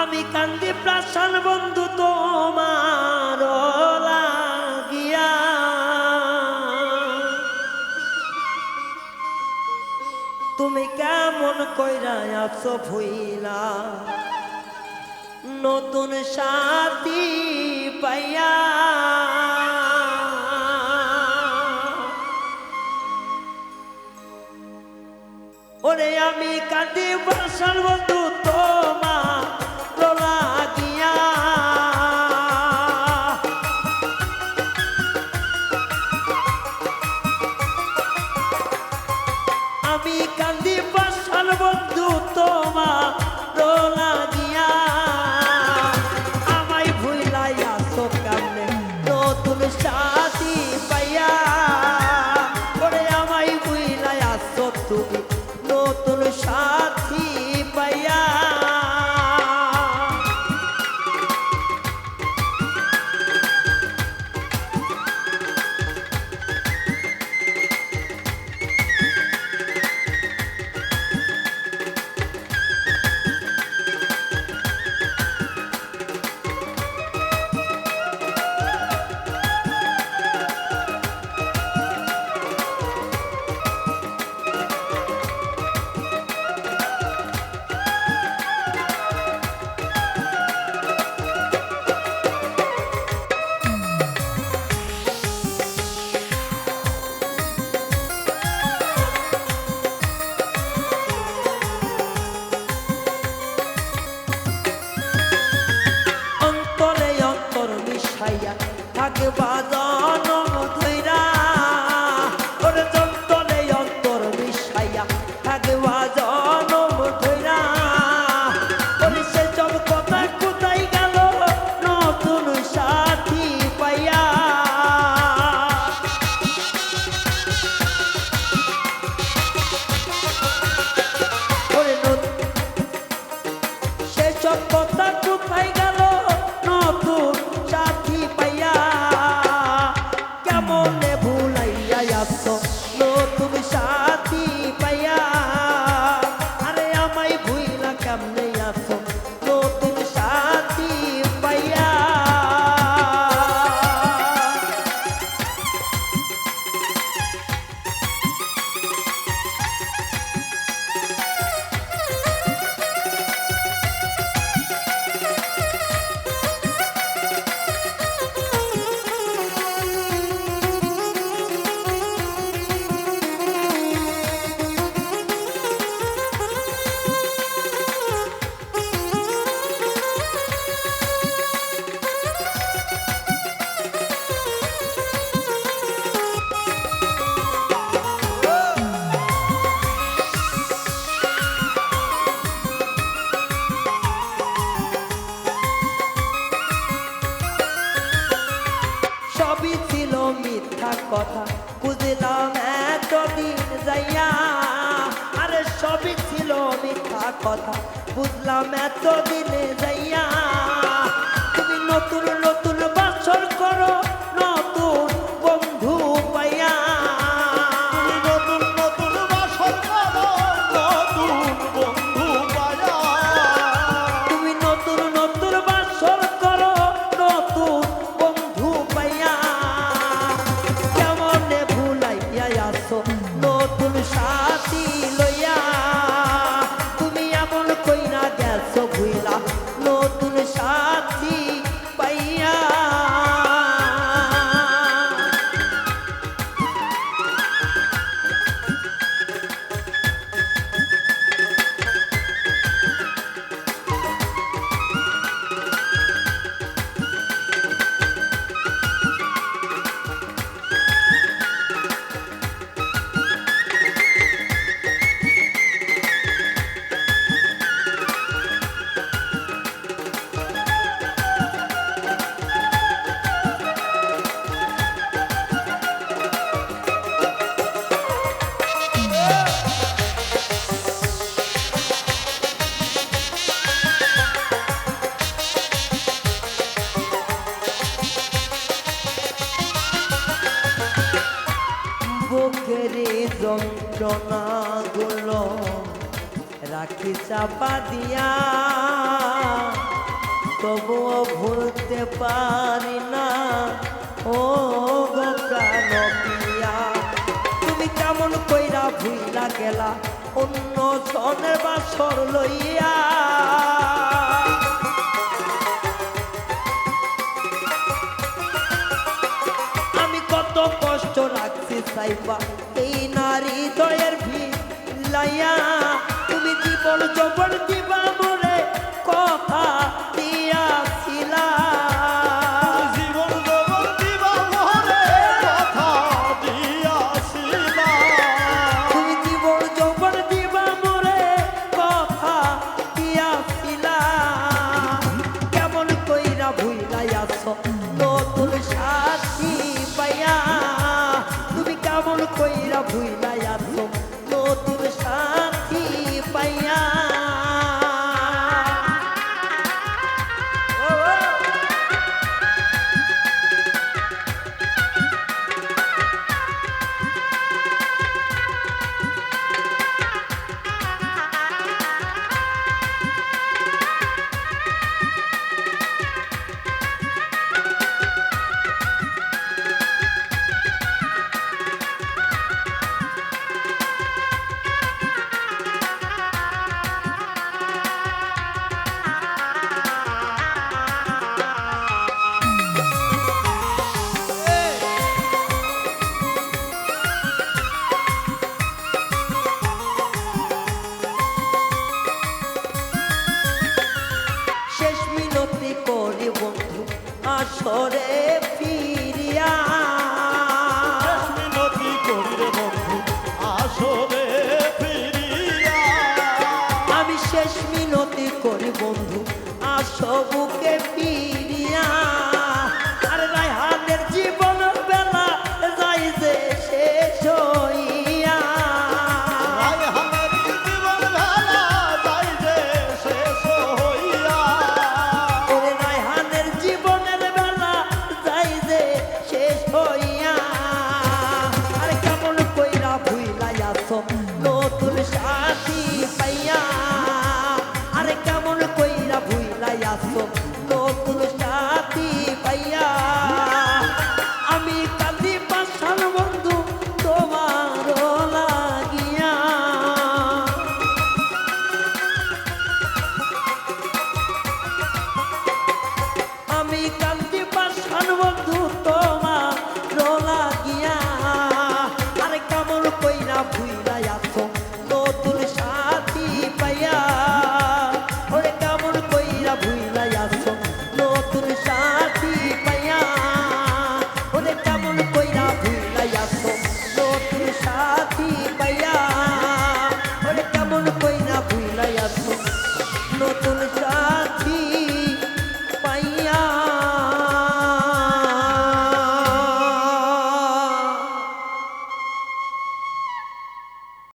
আমি কান্দি প্রাসান বন্ধু তোমার লাগিয়া। তুমি কেমন কইরা আছো নতুন সাথি পাইয়া। ওরে আমি কাঁদি বাসন বন্ধু থাকবা জনম মনে ভুলাইয়া আসো আরে সবই ছিল মিথ্যা কথা। বুঝলাম এত দিনে যাইয়া তুমি নতুন নতুন বাসর করো গুলো রাখি চাপা দিয়া। তবুও ভুলতে পারি না। ও গোকানিয়া তুমি কেমন কইরা ভুইলা গেলা, অন্য জনের বাসর লইয়া। আমি কত কষ্ট রাখছি সাইবা ভিলাইয়া তুমি জীবন যৌবন দিবা মরে